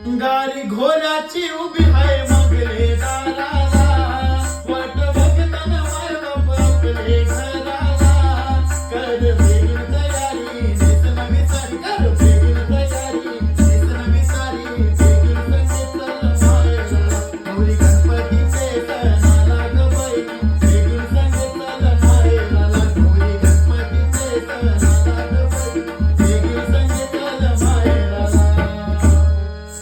गारी घोड्याची उभी आहे